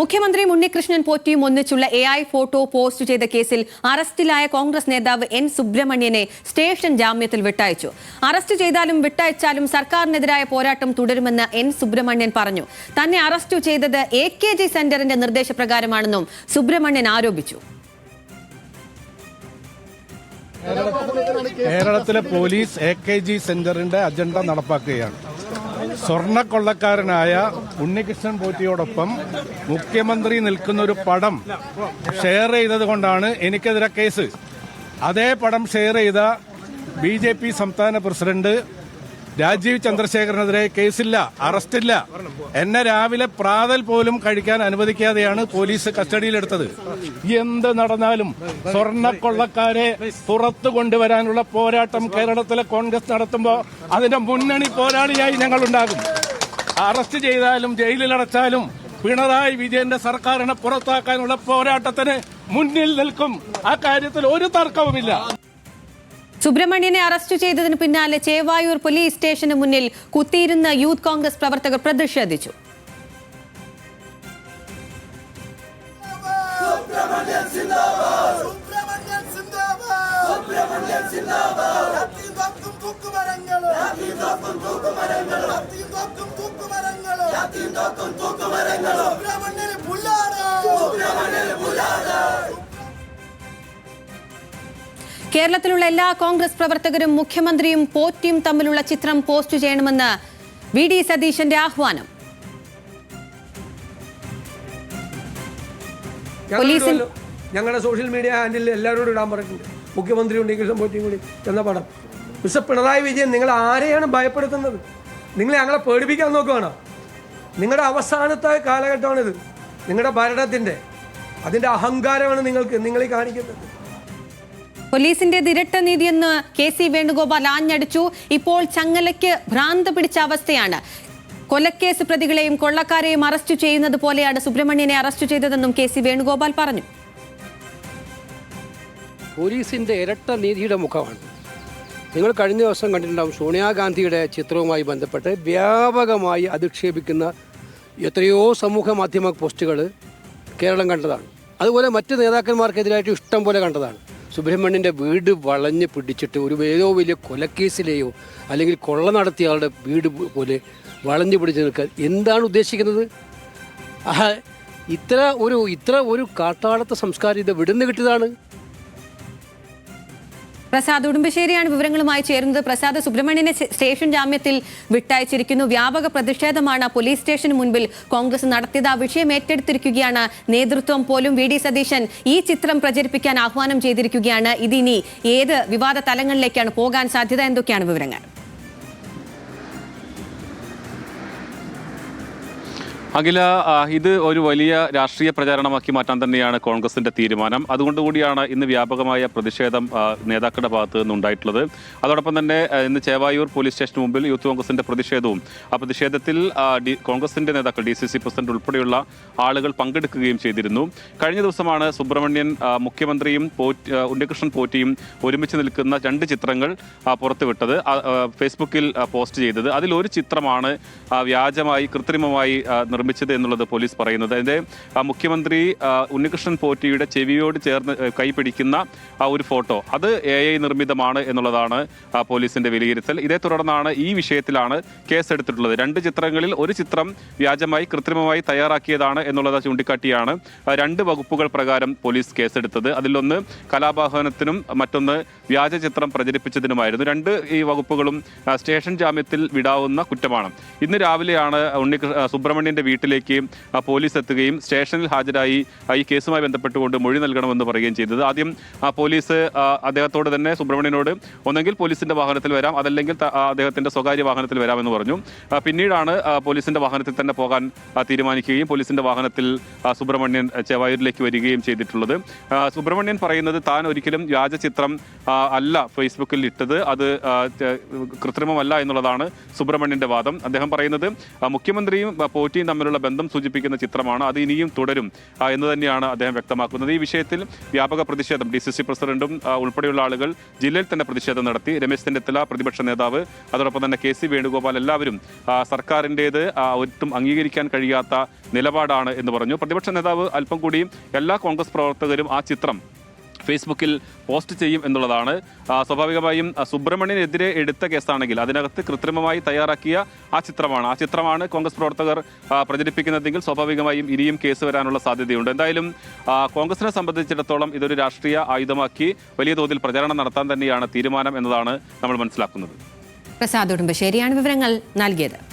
മുഖ്യമന്ത്രിയും ഉണ്ണികൃഷ്ണൻ പോറ്റിയും ഒന്നിച്ചുള്ള A I photo post ചെയ്ത കേസിൽ അറസ്റ്റിലായ കോൺഗ്രസ് നേതാവ് എൻ സുബ്രഹ്മണ്യനെ സ്റ്റേഷൻ ജാമ്യത്തിൽ വിട്ടയച്ചു. അറസ്റ്റ് ചെയ്താലും വിട്ടയച്ചാലും സർക്കാരിനെതിരായ പോരാട്ടം തുടരുമെന്ന് എൻ സുബ്രഹ്മണ്യൻ പറഞ്ഞു. തന്നെ അറസ്റ്റ് ചെയ്തത് എ കെ ജി സെന്ററിന്റെ നിർദ്ദേശപ്രകാരമാണെന്നും സുബ്രഹ്മണ്യൻ ആരോപിച്ചു. കേരളത്തിലെ പോലീസ് എ കെ ജി സെന്ററിന്റെ അജണ്ട നടപ്പാക്കുകയാണ്. സ്വർണക്കൊള്ളക്കാരനായ ഉണ്ണികൃഷ്ണൻ പോറ്റിയോടൊപ്പം മുഖ്യമന്ത്രി നിൽക്കുന്ന ഒരു പടം ഷെയർ ചെയ്തത് കൊണ്ടാണ് എനിക്കെതിരെ കേസ് അതേ പടം ഷെയർ ചെയ്ത ബി സംസ്ഥാന പ്രസിഡന്റ് രാജീവ് ചന്ദ്രശേഖരനെതിരെ കേസില്ല അറസ്റ്റില്ല. എന്നെ രാവിലെ പ്രാതൽ പോലും കഴിക്കാൻ അനുവദിക്കാതെയാണ് പോലീസ് കസ്റ്റഡിയിലെടുത്തത്. എന്ത് നടന്നാലും സ്വർണക്കൊള്ളക്കാരെ പുറത്തു കൊണ്ടുവരാനുള്ള പോരാട്ടം കേരളത്തിലെ കോൺഗ്രസ് നടത്തുമ്പോൾ അതിന്റെ മുന്നണി പോരാളിയായി ഞങ്ങൾ ഉണ്ടാകും അറസ്റ്റ് ചെയ്താലും ജയിലിലടച്ചാലും പിണറായി വിജയന്റെ സർക്കാരിനെ പുറത്താക്കാനുള്ള പോരാട്ടത്തിന് മുന്നിൽ നിൽക്കും. ആ കാര്യത്തിൽ ഒരു തർക്കവുമില്ല. സുബ്രഹ്മണ്യനെ അറസ്റ്റ് ചെയ്തതിന് പിന്നാലെ ചേവായൂർ പോലീസ് സ്റ്റേഷന് മുന്നിൽ കുത്തിയിരുന്ന യൂത്ത് കോൺഗ്രസ് പ്രവർത്തകർ പ്രതിഷേധിച്ചു കേരളത്തിലുള്ള എല്ലാ കോൺഗ്രസ് പ്രവർത്തകരും മുഖ്യമന്ത്രിയും പോറ്റിയും തമ്മിലുള്ള ചിത്രം പോസ്റ്റ് ചെയ്യണമെന്ന് വി ഡി സതീശന്റെ ആഹ്വാനം. ഞങ്ങളുടെ സോഷ്യൽ മീഡിയ ഹാൻഡിൽ എല്ലാവരോടും ഇടാൻ പറഞ്ഞിട്ടുണ്ട്. മുഖ്യമന്ത്രി ഉണ്ടെങ്കിലും പോറ്റിയും കൂടി എന്ന പടം. മിസ്റ്റർ പിണറായി വിജയൻ നിങ്ങൾ ആരെയാണ് ഭയപ്പെടുത്തുന്നത്? നിങ്ങളെ ഞങ്ങളെ പേടിപ്പിക്കാൻ നോക്കുകയാണോ നിങ്ങളുടെ അവസാനത്തെ കാലഘട്ടമാണിത്. നിങ്ങളുടെ ഭരണത്തിന്റെ അതിന്റെ അഹങ്കാരമാണ് നിങ്ങൾക്ക് നിങ്ങൾ ഈ കാണിക്കുന്നത്. പോലീസിന്റെ ഇരട്ട നീതിയെന്ന് കെ സി വേണുഗോപാൽ ആഞ്ഞടിച്ചു. ഇപ്പോൾ ചങ്ങലയ്ക്ക് ഭ്രാന്ത് പിടിച്ച അവസ്ഥയാണ്. കൊലക്കേസ് പ്രതികളെയും കൊള്ളക്കാരെയും അറസ്റ്റ് ചെയ്യുന്നത് പോലെയാണ് സുബ്രഹ്മണ്യനെ അറസ്റ്റ് ചെയ്തതെന്നും കെ സി വേണുഗോപാൽ പറഞ്ഞു. പോലീസിന്റെ ഇരട്ട നീതിയുടെ മുഖമാണ്. നിങ്ങൾ കഴിഞ്ഞ ദിവസം കണ്ടിട്ടുണ്ടാവും സോണിയാഗാന്ധിയുടെ ചിത്രവുമായി ബന്ധപ്പെട്ട് വ്യാപകമായി അധിക്ഷേപിക്കുന്ന എത്രയോ സമൂഹ മാധ്യമ പോസ്റ്റുകൾ കേരളം കണ്ടതാണ്. അതുപോലെ മറ്റ് നേതാക്കന്മാർക്കെതിരായിട്ട് ഇഷ്ടം പോലെ കണ്ടതാണ്. സുബ്രഹ്മണ്യന്റെ വീട് വളഞ്ഞ് പിടിച്ചിട്ട് ഒരു ഏതോ വലിയ കൊലക്കേസിലെയോ അല്ലെങ്കിൽ കൊള്ള നടത്തിയ ആളുടെ വീട് പോലെ വളഞ്ഞു പിടിച്ച് നിൽക്കാൻ എന്താണ് ഉദ്ദേശിക്കുന്നത്? ഇത്ര ഒരു ഇത്ര ഒരു കാട്ടാളത്തെ സംസ്കാരം ഇത് വിടുന്ന് കിട്ടിയതാണ്. പ്രസാദ് ഉടുമ്പശ്ശേരിയാണ് വിവരങ്ങളുമായി ചേരുന്നത്. പ്രസാദ് സുബ്രഹ്മണ്യനെ സ്റ്റേഷൻ ജാമ്യത്തിൽ വിട്ടയച്ചിരിക്കുന്നു. വ്യാപക പ്രതിഷേധമാണ് പോലീസ് സ്റ്റേഷന് മുൻപിൽ കോൺഗ്രസ് നടത്തിയത്. ആ വിഷയം ഏറ്റെടുത്തിരിക്കുകയാണ് നേതൃത്വം പോലും. വി സതീശൻ ഈ ചിത്രം പ്രചരിപ്പിക്കാൻ ആഹ്വാനം ചെയ്തിരിക്കുകയാണ്. ഇതിനി ഏത് വിവാദ തലങ്ങളിലേക്കാണ് പോകാൻ സാധ്യത? എന്തൊക്കെയാണ് വിവരങ്ങൾ? അഖില ഇത് ഒരു വലിയ രാഷ്ട്രീയ പ്രചാരണമാക്കി മാറ്റാൻ തന്നെയാണ് കോൺഗ്രസിന്റെ തീരുമാനം. അതുകൊണ്ടുകൂടിയാണ് ഇന്ന് വ്യാപകമായ പ്രതിഷേധം നേതാക്കളുടെ ഭാഗത്ത് നിന്നുണ്ടായിട്ടുള്ളത്. അതോടൊപ്പം തന്നെ ഇന്ന് ചേവായൂർ പോലീസ് സ്റ്റേഷന് മുമ്പിൽ യൂത്ത് കോൺഗ്രസിന്റെ പ്രതിഷേധവും ആ പ്രതിഷേധത്തിൽ കോൺഗ്രസിന്റെ നേതാക്കൾ ഡി സി സി പ്രസിഡന്റ് ഉൾപ്പെടെയുള്ള ആളുകൾ പങ്കെടുക്കുകയും ചെയ്തിരുന്നു. കഴിഞ്ഞ ദിവസമാണ് സുബ്രഹ്മണ്യൻ മുഖ്യമന്ത്രിയും ഉണ്ണികൃഷ്ണൻ പോറ്റിയും ഒരുമിച്ച് നിൽക്കുന്ന രണ്ട് ചിത്രങ്ങൾ പുറത്തുവിട്ടത് ഫേസ്ബുക്കിൽ പോസ്റ്റ് ചെയ്തത്. അതിലൊരു ചിത്രമാണ് വ്യാജമായി കൃത്രിമമായി നിർമ്മിച്ചത് എന്നുള്ളത് പോലീസ് പറയുന്നത്. അതിന്റെ മുഖ്യമന്ത്രി ഉണ്ണികൃഷ്ണൻ പോറ്റിയുടെ ചെവിയോട് ചേർന്ന് കൈപിടിക്കുന്ന ആ ഒരു ഫോട്ടോ. അത് എ ഐ നിർമ്മിതമാണ് എന്നുള്ളതാണ് പോലീസിന്റെ വിലയിരുത്തൽ. ഇതേ തുടർന്നാണ് ഈ വിഷയത്തിലാണ് കേസ് കേസെടുത്തിട്ടുള്ളത്. രണ്ട് ചിത്രങ്ങളിൽ ഒരു ചിത്രം വ്യാജമായി കൃത്രിമമായി തയ്യാറാക്കിയതാണ് എന്നുള്ളത് ചൂണ്ടിക്കാട്ടിയാണ് രണ്ട് വകുപ്പുകൾ പ്രകാരം പോലീസ് കേസെടുത്തത്. അതിലൊന്ന് കലാപാഹനത്തിനും മറ്റൊന്ന് വ്യാജ ചിത്രം പ്രചരിപ്പിച്ചതിനുമായിരുന്നു. രണ്ട് ഈ വകുപ്പുകളും സ്റ്റേഷൻ ജാമ്യത്തിൽ വിടാവുന്ന കുറ്റമാണ്. ഇന്ന് രാവിലെയാണ് ഉണ്ണി സുബ്രഹ്മണ്യന്റെ വീട്ടിലേക്ക് പോലീസ് എത്തുകയും സ്റ്റേഷനിൽ ഹാജരായി ഈ കേസുമായി ബന്ധപ്പെട്ടുകൊണ്ട് മൊഴി നൽകണമെന്ന് പറയുകയും ചെയ്തത്. ആദ്യം പോലീസ് അദ്ദേഹത്തോട് തന്നെ സുബ്രഹ്മണ്യനോട് ഒന്നെങ്കിൽ പോലീസിന്റെ വാഹനത്തിൽ വരാം അതല്ലെങ്കിൽ അദ്ദേഹത്തിന്റെ സ്വകാര്യ വാഹനത്തിൽ വരാമെന്ന് പറഞ്ഞു. പിന്നീടാണ് പോലീസിന്റെ വാഹനത്തിൽ തന്നെ പോകാൻ തീരുമാനിക്കുകയും പോലീസിന്റെ വാഹനത്തിൽ സുബ്രഹ്മണ്യൻ ചെവായൂരിലേക്ക് വരികയും ചെയ്തിട്ടുള്ളത്. സുബ്രഹ്മണ്യൻ പറയുന്നത് താൻ ഒരിക്കലും വ്യാജ ചിത്രം അല്ല ഫേസ്ബുക്കിൽ ഇട്ടത് അത് കൃത്രിമമല്ല എന്നുള്ളതാണ് സുബ്രഹ്മണ്യന്റെ വാദം. അദ്ദേഹം പറയുന്നത് മുഖ്യമന്ത്രിയും പോറ്റിയും തമ്മിൽ തമ്മിലുള്ള ബന്ധം സൂചിപ്പിക്കുന്ന ചിത്രമാണ്. അത് ഇനിയും തുടരും എന്ന് തന്നെയാണ് അദ്ദേഹം വ്യക്തമാക്കുന്നത്. ഈ വിഷയത്തിൽ വ്യാപക പ്രതിഷേധം ഡി സി സി പ്രസിഡന്റും ഉൾപ്പെടെയുള്ള ആളുകൾ ജില്ലയിൽ തന്നെ പ്രതിഷേധം നടത്തി. രമേശ് ചെന്നിത്തല പ്രതിപക്ഷ നേതാവ് അതോടൊപ്പം തന്നെ കെ സി വേണുഗോപാൽ എല്ലാവരും സർക്കാരിന്റേത് ഒട്ടും അംഗീകരിക്കാൻ കഴിയാത്ത നിലപാടാണ് എന്ന് പറഞ്ഞു. പ്രതിപക്ഷ നേതാവ് അല്പം കൂടിയും എല്ലാ കോൺഗ്രസ് പ്രവർത്തകരും ആ ചിത്രം ഫേസ്ബുക്കിൽ പോസ്റ്റ് ചെയ്യും എന്നുള്ളതാണ്. സ്വാഭാവികമായും സുബ്രഹ്മണ്യനെതിരെ എടുത്ത കേസാണെങ്കിൽ അതിനകത്ത് കൃത്രിമമായി തയ്യാറാക്കിയ ആ ചിത്രമാണ്. ആ ചിത്രമാണ് കോൺഗ്രസ് പ്രവർത്തകർ പ്രചരിപ്പിക്കുന്നതെങ്കിൽ സ്വാഭാവികമായും ഇനിയും കേസ് വരാനുള്ള സാധ്യതയുണ്ട്. എന്തായാലും കോൺഗ്രസിനെ സംബന്ധിച്ചിടത്തോളം ഇതൊരു രാഷ്ട്രീയ ആയുധമാക്കി വലിയ തോതിൽ പ്രചാരണം നടത്താൻ തന്നെയാണ് തീരുമാനം എന്നതാണ് നമ്മൾ മനസ്സിലാക്കുന്നത്. പ്രസാദ് ഉടുമ്പ് ശരിയാണ് വിവരങ്ങൾ നൽകിയത്.